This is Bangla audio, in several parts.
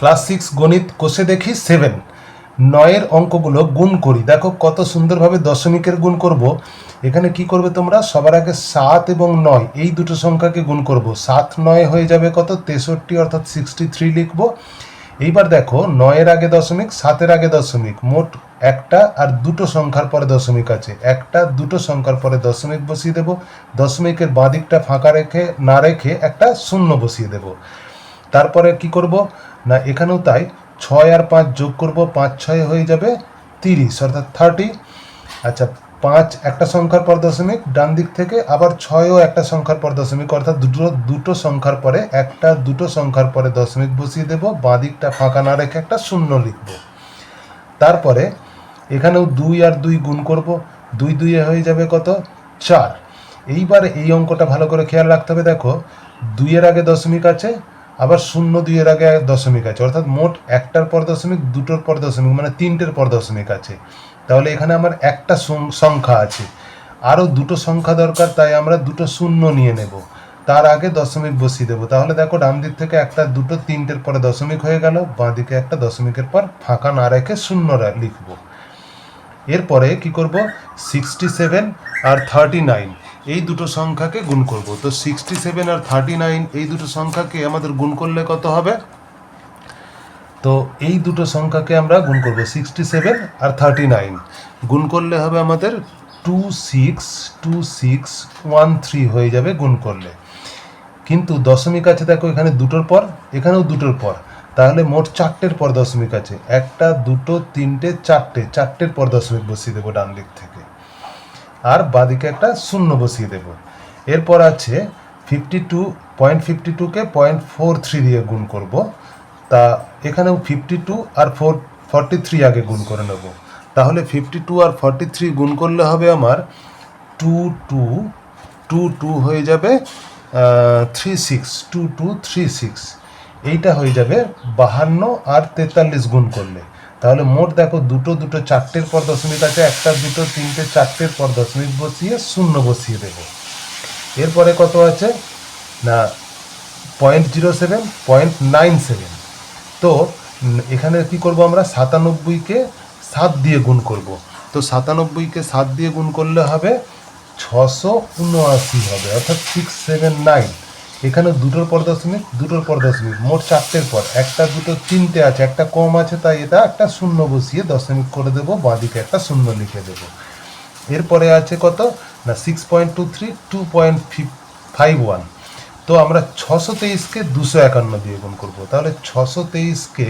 ক্লাস সিক্স গণিত কোষে দেখি সেভেন নয়ের অঙ্কগুলো গুণ করি। দেখো কত সুন্দরভাবে দশমিকের গুণ করব। এখানে কি করবে তোমরা? সবার আগে সাত এবং নয়, এই দুটো সংখ্যাকে গুণ করব। সাত নয় হয়ে যাবে কত? তেষট্টি, অর্থাৎ সিক্সটি থ্রি লিখব। এইবার দেখো, নয়ের আগে দশমিক, সাতের আগে দশমিক। মোট একটা আর দুটো সংখ্যার পরে দশমিক আছে। একটা, দুটো সংখ্যার পরে দশমিক বসিয়ে দেব। দশমিকের বাঁদিকটা ফাঁকা রেখে, না রেখে একটা শূন্য বসিয়ে দেব। তারপরে কি করব? না এখানেও তাই। ছয় আর পাঁচ যোগ করব, পাঁচ ছয় হয়ে যাবে তিরিশ, অর্থাৎ থার্টি আচ্ছা পাঁচ একটা সংখ্যার পর দশমিক, ডান দিক থেকে আবার ছয়ও একটা সংখ্যার পর দশমিক, অর্থাৎ দুটো দুটো সংখ্যার পরে একটা, দুটো সংখ্যার পরে দশমিক বসিয়ে দেব, বাঁ দিকটা ফাঁকা না রেখে একটা শূন্য লিখব। তারপরে এখানেও দুই আর দুই গুণ করব, দুই দুইয়ে হয়ে যাবে কত? চার। এইবার এই অঙ্কটা ভালো করে খেয়াল রাখতে হবে, দেখো, দুইয়ের আগে দশমিক আছে আবার শূন্য দুইয়ের আগে দশমিক আছে। অর্থাৎ মোট একটার পর দশমিক, দুটোর পর দশমিক মানে তিনটের পর দশমিক আছে। তাহলে এখানে আমার একটা সংখ্যা আছে। আরও দুটো সংখ্যা দরকার, তাই আমরা দুটো শূন্য নিয়ে নেব। তার আগে দশমিক বসিয়ে দেবো। তাহলে দেখো, ডান দিক থেকে একটা দুটো তিনটের পরে দশমিক হয়ে গেল, বাঁ দিকে একটা দশমিকের পর ফাঁকা না রেখে শূন্য লিখব। এরপরে কি করব? সিক্সটি সেভেন আর থার্টি নাইন এই দুটো সংখ্যাকে গুণ করব। তো সিক্সটি সেভেন আর থার্টি নাইন এই দুটো সংখ্যাকে আমাদের গুণ করলে কত হবে? তো এই দুটো সংখ্যাকে আমরা গুণ করব সিক্সটি সেভেন আর থার্টি নাইন গুণ করলে হবে আমাদের two six two six one three হয়ে যাবে গুণ করলে। কিন্তু দশমিক আছে দেখো এখানে দুটোর পর, এখানেও দুটোর পর। তাহলে মোট চারটের পর দশমিক আছে। একটা, দুটো, তিনটে, চারটে, চারটের পর দশমিক বসিয়ে দেবো ডান দিক থেকে। আর বাদিকে একটা শূন্য বসিয়ে দেব। এরপর আছে ফিফটি টু পয়েন্ট ফিফটি টুকে পয়েন্ট ফোর থ্রি দিয়ে গুণ করব। তা এখানেও ফিফটি টু আর ফোর ফর্টি থ্রি আগে গুণ করে নেব। তাহলে ফিফটি টু আর ফর্টি থ্রি গুণ করলে হবে আমার টু টু টু টু হয়ে যাবে three six two two three six এইটা হয়ে যাবে বাহান্ন আর তেতাল্লিশ গুণ করলে। তাহলে মোট দেখো দুটো দুটো চারটের পর দশমিক আছে একটা দুটো তিনটে, চারটের পর দশমিক বসিয়ে শূন্য বসিয়ে দেব। এরপরে কত আছে? না point zero seven point nine seven তো এখানে কি করব আমরা? সাতানব্বইকে সাত দিয়ে গুণ করব। তো সাতানব্বইকে সাত দিয়ে গুণ করলে হবে ছশো উনআশি হবে, অর্থাৎ সিক্স সেভেন নাইন এখানে দুটোর পর দশমিক দুটোর পর দশমিক মোট চারটের পর। একটা দুটো তিনটে আছে। একটা কম আছে, তাই এটা একটা শূন্য বসিয়ে দশমিক করে দেবো। বাঁদিকে একটা শূন্য লিখে দেবো। এরপরে আছে কত? না six point two three two point five one তো আমরা ছশো তেইশকে দুশো একান্ন দিয়ে গুণ করব। তাহলে ছশো তেইশকে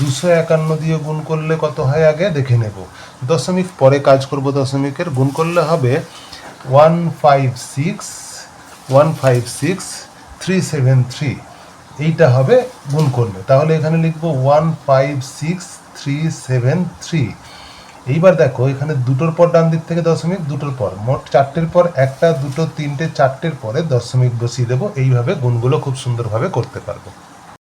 দুশো একান্ন দিয়ে গুণ করলে কত হয় আগে? দেখে নেব। দশমিক পরে কাজ করব দশমিকের। গুণ করলে হবে one five six one five six three seven three এইটা হবে গুণ করলে। তাহলে এখানে লিখব one five six three seven three এইবার দেখো, এখানে দুটোর পর ডান দিক থেকে দশমিক, দুটোর পর। মোট চারটের পর একটা, দুটো, তিনটে, চারটের পরে দশমিক বসিয়ে দেবো। এইভাবে গুণগুলো খুব সুন্দরভাবে করতে পারব।